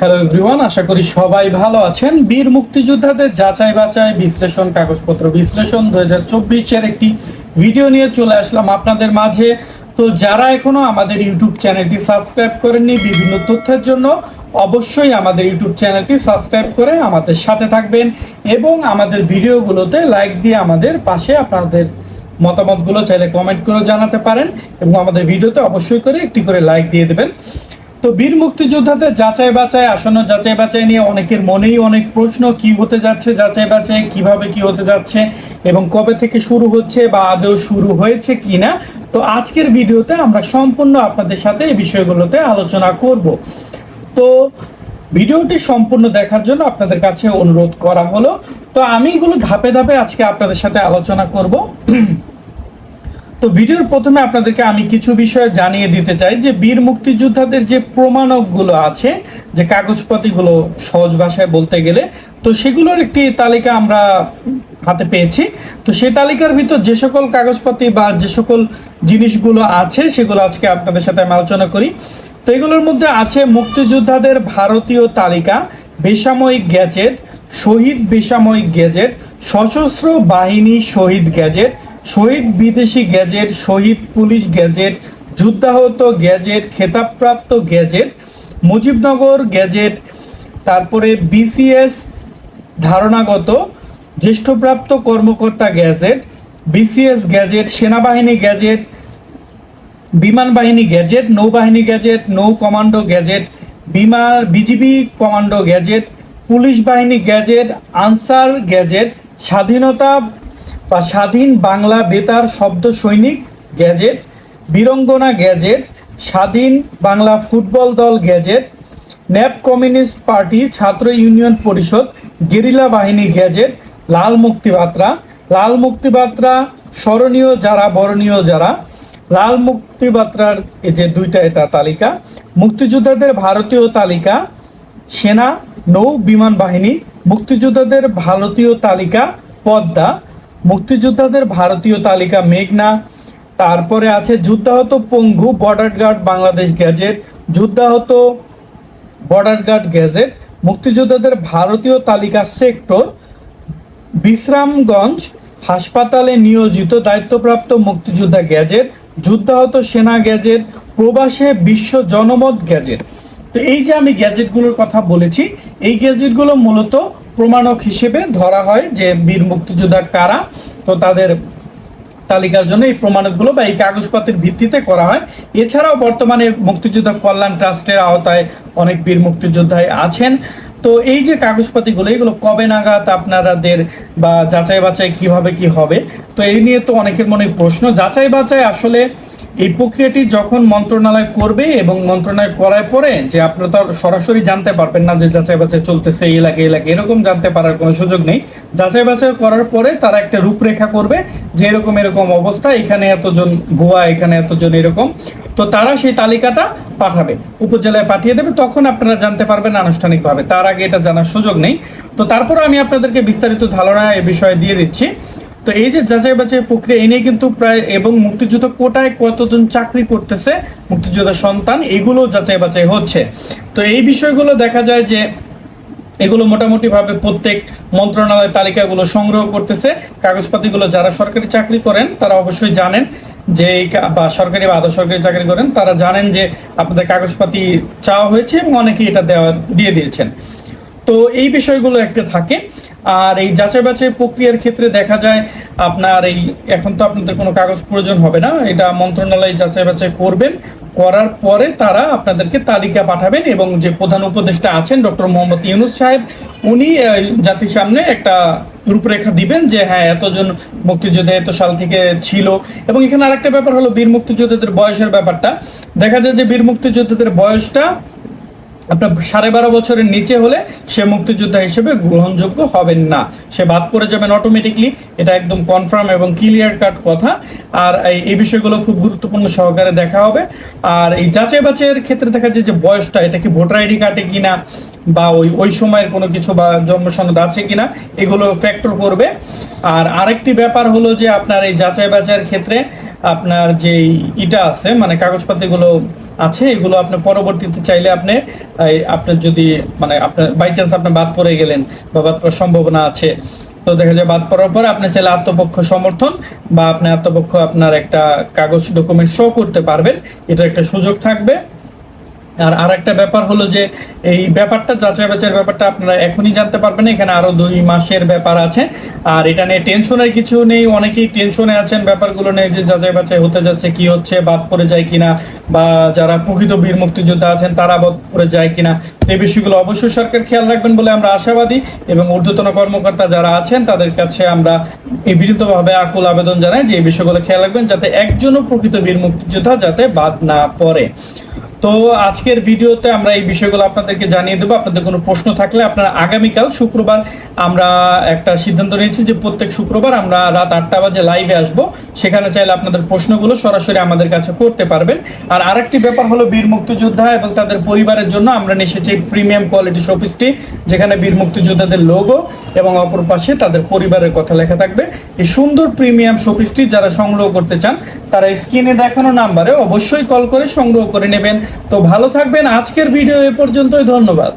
Hello everyone আশা করি সবাই ভালো আছেন। বীর মুক্তিযোদ্ধাদের যাচাই বাছাই বিশ্লেষণ কাগজপত্র বিশ্লেষণ দু হাজার চব্বিশের একটি ভিডিও নিয়ে চলে আসলাম আপনাদের মাঝে। তো যারা এখনও আমাদের ইউটিউব চ্যানেলটি সাবস্ক্রাইব করেননি, বিভিন্ন তথ্যের জন্য অবশ্যই আমাদের ইউটিউব চ্যানেলটি সাবস্ক্রাইব করে আমাদের সাথে থাকবেন এবং আমাদের ভিডিওগুলোতে লাইক দিয়ে আমাদের পাশে আপনাদের মতামতগুলো চাইলে কমেন্ট করে জানাতে পারেন এবং আমাদের ভিডিওতে অবশ্যই করে একটি করে লাইক দিয়ে দেবেন। তো বীর মুক্তিযোদ্ধাদের যাচাই বাছাই, আসন্ন যাচাই বাছাই নিয়ে অনেকের মনেই অনেক প্রশ্ন, কি হতে যাচ্ছে, যাচাই বাছাই, কীভাবে কি হতে যাচ্ছে এবং কবে থেকে শুরু হচ্ছে বা আদৌ শুরু হয়েছে কি না তো আজকের ভিডিওতে আমরা সম্পূর্ণ আপনাদের সাথে এই বিষয়গুলোতে আলোচনা করব। তো ভিডিওটি সম্পূর্ণ দেখার জন্য আপনাদের কাছে অনুরোধ করা হলো। তো আমি এগুলো ধাপে ধাপে আজকে আপনাদের সাথে আলোচনা করব। তো ভিডিওর প্রথমে আপনাদেরকে আমি কিছু বিষয় জানিয়ে দিতে চাই যে বীর মুক্তিযোদ্ধাদের যে প্রমাণকগুলো আছে, যে কাগজপাতিগুলো সহজ ভাষায় বলতে গেলে, তো সেগুলোর একটি তালিকা আমরা হাতে পেয়েছি। তো সেই তালিকার ভিতর যে সকল কাগজপাতি বা যে সকল জিনিসগুলো আছে, সেগুলো আজকে আপনাদের সাথে আমি আলোচনা করি। তো এগুলোর মধ্যে আছে মুক্তিযোদ্ধাদের ভারতীয় তালিকা বেসামরিক গ্যাজেট, শহীদ বেসামরিক গ্যাজেট, সশস্ত্র বাহিনী শহীদ গ্যাজেট শহীদ বিদেশি গ্যাজেট, শহীদ পুলিশ গ্যাজেট, যুদ্ধাহত গ্যাজেট, খেতাবপ্রাপ্ত গ্যাজেট, মুজিবনগর গ্যাজেট, তারপরে বিসিএস ধারণাগত, জ্যেষ্ঠপ্রাপ্ত কর্মকর্তা গ্যাজেট, বিসিএস গ্যাজেট, সেনাবাহিনী গ্যাজেট, বিমান বাহিনী গ্যাজেট, নৌবাহিনী গ্যাজেট, নৌ কমান্ডো গ্যাজেট বিমান বিজিবি কমান্ডো গ্যাজেট, পুলিশ বাহিনী গ্যাজেট, আনসার গ্যাজেট, স্বাধীনতা বা স্বাধীন বাংলা বেতার শব্দ সৈনিক গ্যাজেট, বীরঙ্গনা গ্যাজেট, স্বাধীন বাংলা ফুটবল দল গ্যাজেট, ন্যাপ কমিউনিস্ট পার্টি ছাত্র ইউনিয়ন পরিষদ, গেরিলা বাহিনী গ্যাজেট, লাল মুক্তিবাত্রা লাল মুক্তিবাত্রা স্মরণীয় যারা, বরণীয় যারা, লাল মুক্তিবাত্রার যে দুইটা এটা তালিকা, মুক্তিযোদ্ধাদের ভারতীয় তালিকা, সেনা, নৌ, বিমান বাহিনী, মুক্তিযোদ্ধাদের ভারতীয় তালিকা, পদ্মা মুক্তিযোদ্ধাদের ভারতীয় তালিকা মেঘনা তারপরে আছে যুদ্ধাহত পঙ্গু বর্ডার গার্ড বাংলাদেশ গ্যাজেট। যুদ্ধাহত বর্ডার গার্ড গ্যাজেট, মুক্তিযোদ্ধাদের ভারতীয় তালিকা সেক্টর। বিশ্রামগঞ্জ হাসপাতালে নিয়োজিত দায়িত্বপ্রাপ্ত মুক্তিযোদ্ধা গ্যাজেট, যুদ্ধাহত সেনা গ্যাজেট, প্রবাসে বিশ্ব জনমত গ্যাজেট। তো এই যে আমি গ্যাজেটগুলোর কথা বলেছি, এই গ্যাজেটগুলো মূলত প্রমাণক হিসেবে ধরা হয় যে বীর মুক্তিযোদ্ধা কারা। তো তাদের তালিকার জন্য এই প্রমাণকগুলো বা এই কাগজপত্রের ভিত্তিতে করা হয়। এছাড়াও বর্তমানে মুক্তিযোদ্ধা কল্যাণ ট্রাস্টের আওতায় অনেক বীর মুক্তিযোদ্ধাই আছেন। তো এই যে কাগজপাতিগুলো এগুলো কবে নাগাদ আপনারাদের বা যাচাই বাছাই কীভাবে কি হবে? তো এই নিয়ে তো অনেকের মনে প্রশ্ন। যাচাই বাছাই আসলে এই প্রক্রিয়াটি যখন মন্ত্রণালয় করবে এবং মন্ত্রণালয় করার পরে যে আপনারা তো সরাসরি জানতে পারবেন না যে যাচাই বাছাই চলতেছে, এই এলাকায় এলাকায় এরকম জানতে পারার কোনো সুযোগ নেই। যাচাই বাছাই করার পরে তারা একটা রূপরেখা করবে যে এরকম এরকম অবস্থা, এখানে এতজন ভুয়া, এখানে এতজন এরকম। তো তারা সেই তালিকাটা পাঠাবে, উপজেলায় পাঠিয়ে দেবে, তখন আপনারা জানতে পারবেন আনুষ্ঠানিকভাবে। তার আগে এটা জানার সুযোগ নেই। তো তারপর আমি আপনাদেরকে বিস্তারিত ধারণা এ বিষয়ে দিয়ে দিচ্ছি। তো এই যে যাচাই বাছাই প্রক্রিয়া এ নিয়ে কিন্তু প্রায় এবং মুক্তিযুদ্ধ কোটায় কতজন চাকরি করতেছে, মুক্তিযোদ্ধা সন্তান এগুলো যাচাই বাছাই হচ্ছে। তো এই বিষয়গুলো দেখা যায় যে এগুলো মোটামুটিভাবে প্রত্যেক মন্ত্রণালয় তালিকাগুলো সংগ্রহ করতেছে। কাগজপাতিগুলো যারা সরকারি চাকরি করেন, তারা অবশ্যই জানেন যে বা সরকারি বা আধা সরকারি চাকরি করেন, তারা জানেন যে আপনাদের কাগজপাতি চাওয়া হয়েছে এবং অনেকেই এটা দেওয়া, দিয়ে দিয়েছেন। তো এই বিষয়গুলো একটা থাকে। আর এই যাচাই বাছাই প্রক্রিয়ার ক্ষেত্রে দেখা যায় আপনার এই এখন তো আপনাদের কোনো কাগজ প্রয়োজন হবে না, এটা মন্ত্রণালয় যাচাই বাছাই করবেন, করার পরে তারা আপনাদেরকে তালিকা পাঠাবেন এবং যে প্রধান উপদেষ্টা আছেন ডক্টর মোহাম্মদ ইউনুস সাহেব, উনি জাতির সামনে একটা রূপরেখা দিবেন যে হ্যাঁ এতজন মুক্তিযোদ্ধা এত সাল থেকে ছিল। এবং এখানে আরেকটা ব্যাপার হলো বীর মুক্তিযোদ্ধাদের বয়সের ব্যাপারটা। দেখা যায় যে বীর মুক্তিযোদ্ধাদের বয়সটা আপনার সাড়ে বারো বছরের নিচে হলে সে মুক্তিযোদ্ধা হিসেবে গ্রহণযোগ্য হবেন না। সে বাদ পড়ে যাবেন অটোমেটিকলি এটা একদম কনফার্ম এবং ক্লিয়ার কাট কথা। আর এই- বিষয়গুলো খুব গুরুত্বপূর্ণ সহকারে দেখা হবে। আর এই যাচাই বাছাইয়ের ক্ষেত্রে দেখা যায় যে বয়সটা, এটা কি ভোটার আইডি কার্ডে কিনা, বা ওই ওই সময়ের কোনো কিছু বা জন্ম আছে কিনা, এগুলো ফ্যাক্টর করবে। আর আরেকটি ব্যাপার হলো যে আপনার এই যাচাই বাছাইয়ের ক্ষেত্রে আপনার যে ইটা আছে মানে কাগজপাতিগুলো আছে, এগুলো আপনি পরবর্তীতে চাইলে আপনি আপনার যদি মানে আপনার বাই চান্স আপনি বাদ পড়ে গেলেন বা বাদ পড়ার সম্ভাবনা আছে, তো দেখা যায় বাদ পড়ার পর আপনি চাইলে আত্মপক্ষ সমর্থন বা আপনি আত্মপক্ষ আপনার একটা কাগজ ডকুমেন্ট শো করতে পারবেন এটা একটা সুযোগ থাকবে। আর আর একটা ব্যাপার হলো যে এই ব্যাপারটা, যাচাই বাছাইয়ের ব্যাপারটা আপনারা এখনই জানতে পারবেন। এখানে আরও দুই মাসের ব্যাপার আছে। আর এটা নিয়ে টেনশনের কিছু নেই। অনেকেই টেনশনে আছেন ব্যাপারগুলো নিয়ে যে যাচাই বাছাই হতে যাচ্ছে, কি হচ্ছে, বাদ পড়ে যায় কিনা, বা যারা প্রকৃত বীর মুক্তিযোদ্ধা আছেন, তারা বাদ পড়ে যায় কিনা এই বিষয়গুলো অবশ্যই সরকার খেয়াল রাখবেন বলে আমরা আশাবাদী। এবং ঊর্ধ্বতন কর্মকর্তা যারা আছেন, তাদের কাছে আমরা এই আকুল আবেদন জানাই যে এই বিষয়গুলো খেয়াল রাখবেন, যাতে একজনও প্রকৃত বীর মুক্তিযোদ্ধা যাতে বাদ না পড়ে। তো আজকের ভিডিওতে আমরা এই বিষয়গুলো আপনাদেরকে জানিয়ে দেবো। আপনাদের কোনো প্রশ্ন থাকলে আপনারা আগামীকাল শুক্রবার আমরা একটা সিদ্ধান্ত নিয়েছি যে প্রত্যেক শুক্রবার আমরা রাত আটটা বাজে লাইভে আসব। সেখানে চাইলে আপনাদের প্রশ্নগুলো সরাসরি আমাদের কাছে করতে পারবেন। আর আরেকটি ব্যাপার হলো বীর মুক্তিযোদ্ধা এবং তাদের পরিবারের জন্য আমরা এসেছি প্রিমিয়াম কোয়ালিটি শোপিসটি যেখানে বীর মুক্তিযোদ্ধাদের লোগো এবং অপর পাশে তাদের পরিবারের কথা লেখা থাকবে। এই সুন্দর প্রিমিয়াম শোপিসটি যারা সংগ্রহ করতে চান, তারা স্ক্রিনে দেখানো নাম্বারে অবশ্যই কল করে সংগ্রহ করে নেবেন। তো ভালো থাকবেন। আজকের ভিডিও এ পর্যন্তই ধন্যবাদ।